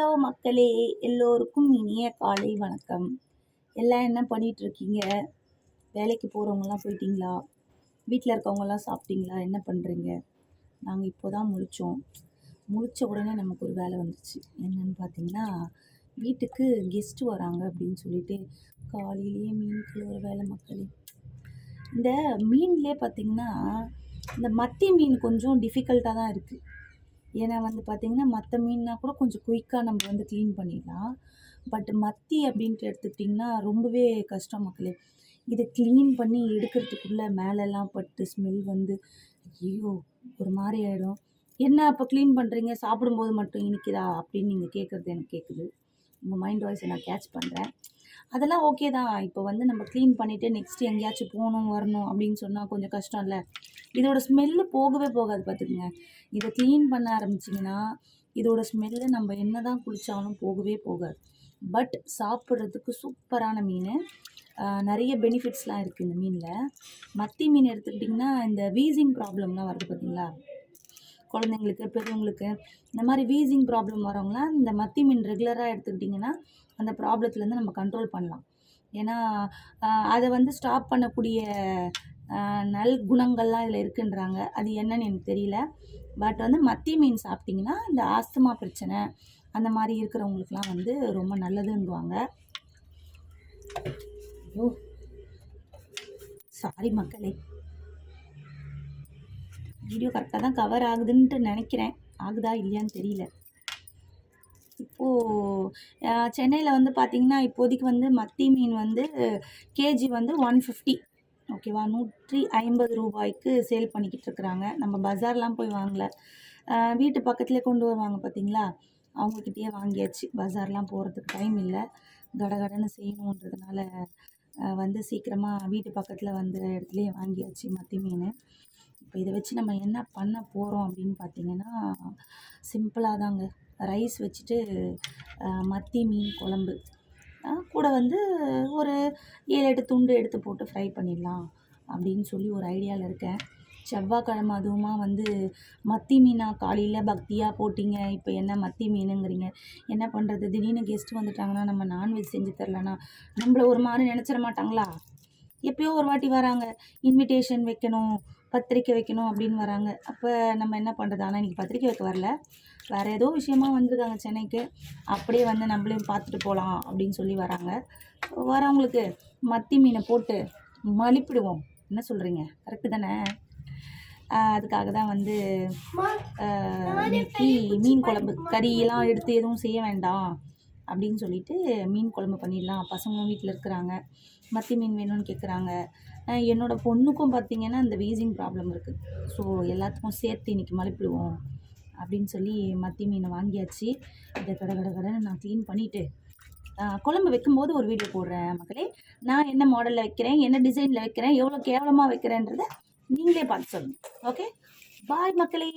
Hello மக்களே எல்லோருக்கும் இனிய காலை வணக்கம். எல்லாம் என்ன பண்ணிட்டு இருக்கீங்க வேலைக்கு போகிறவங்கலாம் போயிட்டீங்களா? வீட்டில் இருக்கவங்கலாம் சாப்பிட்டீங்களா? என்ன பண்ணுறீங்க நாங்கள் இப்போ தான் முடித்தோம் முழிச்ச உடனே நமக்கு ஒரு வேலை வந்துச்சு. என்னென்னு பார்த்தீங்கன்னா வீட்டுக்கு கெஸ்ட்டு வராங்க அப்படின்னு சொல்லிட்டு காலையிலேயே மீன் ஒரு வேலை மக்களே. இந்த மீன்லேயே பார்த்தீங்கன்னா இந்த மத்தி மீன் கொஞ்சம் டிஃபிகல்ட்டாக தான் இருக்குது ஏன்னா வந்து பார்த்திங்கன்னா மற்ற மீன்னா கூட கொஞ்சம் குயிக்காக நம்ம வந்து க்ளீன் பண்ணிடலாம். பட் மத்தி அப்படின்ட்டு எடுத்துக்கிட்டிங்கன்னா ரொம்பவே கஷ்டம் மக்களே. இதை க்ளீன் பண்ணி எடுக்கிறதுக்குள்ளே மேலெல்லாம் பட்டு ஸ்மெல் வந்து ஐயோ ஒரு மாதிரி ஆகிடும் என்ன அப்போ க்ளீன் பண்ணுறீங்க சாப்பிடும்போது மட்டும் இனிக்குதா? அப்படின்னு நீங்கள் கேட்குறது எனக்கு கேட்குது உங்கள் மைண்ட் வாய்ஸை நான் கேட்ச் பண்ணுறேன் அதெல்லாம் ஓகே தான். இப்போ வந்து நம்ம க்ளீன் பண்ணிவிட்டு நெக்ஸ்ட் எங்கேயாச்சும் போகணும் வரணும் அப்படின்னு சொன்னால் கொஞ்சம் கஷ்டம் இல்லை இதோட ஸ்மெல்லு போகவே போகாது பார்த்துக்குங்க. இதை க்ளீன் பண்ண ஆரம்பிச்சிங்கன்னா இதோட ஸ்மெல்லு நம்ம என்ன தான் குளித்தாலும் போகவே போகாது. பட் சாப்பிட்றதுக்கு சூப்பரான மீன். நிறைய பெனிஃபிட்ஸ்லாம் இருக்குது இந்த மீனில். மத்தி மீன் எடுத்துக்கிட்டிங்கன்னா இந்த வீசிங் ப்ராப்ளம்லாம் வருது பார்த்தீங்களா? குழந்தைங்களுக்கு பெரியவங்களுக்கு. இந்த மாதிரி வீசிங் ப்ராப்ளம் வரவங்களாம் இந்த மத்தி மீன் ரெகுலராக எடுத்துக்கிட்டிங்கன்னா அந்த ப்ராப்ளத்துலேருந்து நம்ம கண்ட்ரோல் பண்ணலாம். ஏன்னா அதை வந்து ஸ்டாப் பண்ணக்கூடிய நல் குணங்கள்லாம் இதில் இருக்குன்றாங்க. அது என்னன்னு எனக்கு தெரியல. பட் வந்து மத்தி மீன் சாப்பிட்டிங்கன்னா இந்த ஆஸ்துமா பிரச்சனை அந்த மாதிரி இருக்கிறவங்களுக்குலாம் வந்து ரொம்ப நல்லதுன்னுவாங்க. ஐயோ. சாரி மக்களே. வீடியோ கரெக்டாக தான் கவர் ஆகுதுன்ட்டு நினைக்கிறேன். ஆகுதா இல்லையான்னு தெரியல. இப்போது சென்னையில் வந்து பார்த்திங்கன்னா இப்போதைக்கு வந்து மத்தி மீன் வந்து கேஜி வந்து ஒன் ஃபிஃப்டி ஓகேவா? நூற்றி ஐம்பது ரூபாய்க்கு சேல் பண்ணிக்கிட்டு இருக்கிறாங்க. நம்ம பஜார்லாம் போய் வாங்கல. வீட்டு பக்கத்துலேயே கொண்டு வருவாங்க பார்த்தீங்களா அவங்கக்கிட்டேயே வாங்கியாச்சு. பஜார்லாம் போகிறதுக்கு டைம் இல்லை. கடகடன்னு செய்யணுன்றதுனால வந்து சீக்கிரமாக வீட்டு பக்கத்தில் வந்து இடத்துலையே வாங்கியாச்சு மத்தி மீன். இப்போ இதை வச்சு நம்ம என்ன பண்ண போகிறோம் அப்படின்னு பார்த்தீங்கன்னா சிம்பிளாக தாங்க. ரைஸ் வச்சுட்டு மத்தி மீன் குழம்பு. கூட வந்து ஒரு ஏழு எட்டு துண்டு எடுத்து போட்டு ஃப்ரை பண்ணிடலாம் அப்படின்னு சொல்லி ஒரு ஐடியாவில் இருக்கேன். செவ்வாய்க்கிழமை அதுவுமா வந்து மத்தி மீனா காலையில் பக்தியாக போட்டிங்க இப்போ என்ன மத்தி மீனுங்கிறீங்க. என்ன பண்ணுறது திடீர்னு கெஸ்ட் வந்துட்டாங்கன்னா நம்ம நான்வெஜ் செஞ்சு தரலன்னா நம்மள ஒரு மாதிரி நினச்சிட மாட்டாங்களா? எப்பயோ ஒரு வாட்டி வராங்க. இன்விடேஷன் வைக்கணும். பத்திரிக்கை வைக்கணும் அப்படின்னு வராங்க. அப்போ நம்ம என்ன பண்ணுறது ஆனால் இன்றைக்கி பத்திரிக்கை வைக்க வரல. வேறு ஏதோ விஷயமா வந்திருக்காங்க சென்னைக்கு. அப்படியே வந்து நம்மளையும் பார்த்துட்டு போகலாம் அப்படின்னு சொல்லி வராங்க. வரவங்களுக்கு மத்தி மீனை போட்டு மலிப்பிடுவோம். என்ன சொல்கிறீங்க கரெக்டு தானே? அதுக்காக தான் வந்து இன்னைக்கு மீன் குழம்பு கறியெல்லாம் எடுத்து எதுவும் செய்ய வேண்டாம் அப்படின்னு சொல்லிட்டு மீன் குழம்பு பண்ணிடலாம். பசங்களும் வீட்டில் இருக்கிறாங்க. மத்தி மீன் வேணும்னு கேட்குறாங்க என்னோட பொண்ணுக்கும் பார்த்தீங்கன்னா இந்த வீசிங் ப்ராப்ளம் இருக்குது ஸோ எல்லாத்துக்கும் சேர்த்து இன்னைக்கு மலைப்பிடுவோம் அப்படின்னு சொல்லி மத்தி மீனை வாங்கியாச்சு. இதை கட கட கடன்னு நான் க்ளீன் பண்ணிவிட்டு குழம்பு வைக்கும்போது ஒரு வீடியோ போடுறேன் மக்களே. நான் என்ன மாடலில் வைக்கிறேன் என்ன டிசைனில் வைக்கிறேன் எவ்வளோ கேவலமாக வைக்கிறேன்றதை நீங்களே பார்த்து சொல்லுங்கள் ஓகே பாய் மக்களே.